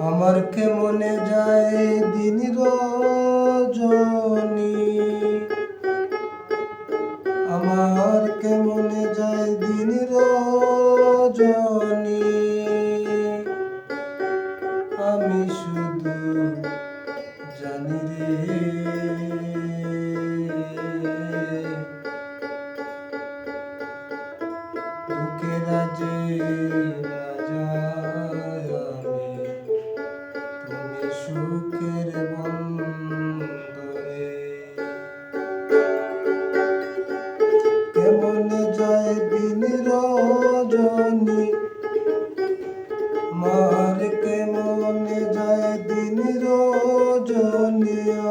আমার কে মনে যায় দিন রজনী? আমার কে মনে যায় দিন রজনী? আমি শুধু জানি রে। দুঃখে রাজে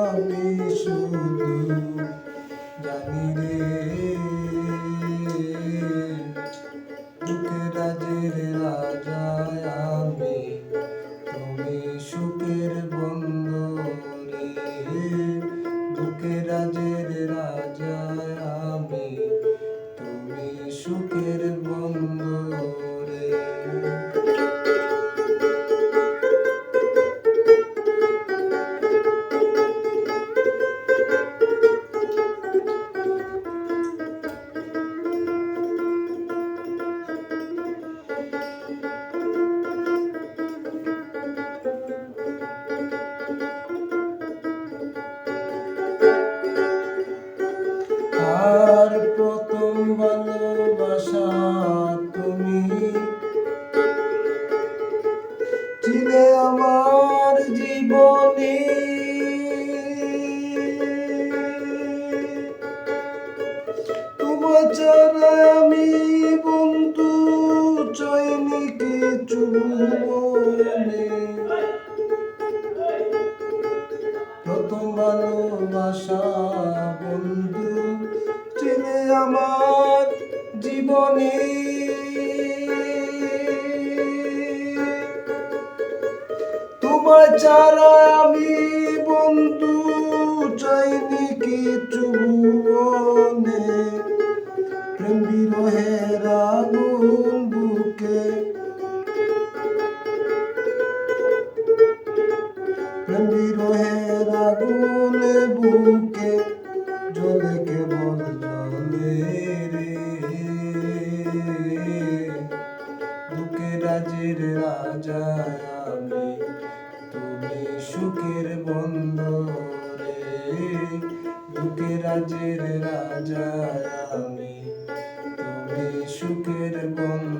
আমি শুধু জানি রে। দুঃখে রাজের রাজা আমি। তুমি সুখের বন্ধরে ভালোবাসা তুমি। ছিলে আমার জীবনে। তোমার ছাড়া আমি বন্ধু চাইনি কিছু প্রথম ভালোবাসা বন্ধু। আমার জীবনে। তোমার ছাড়া আমি বন্ধু, চাইনি কিছু মনে। প্রেম বিরহের বুকে। প্রেম বিরহের আগুন বুকে। দুঃখে রাজের রাজা আমি, তুমি সুখের বন্ধ রে দুঃখে রাজের রাজা আমি, তুমি সুখের বন্ধ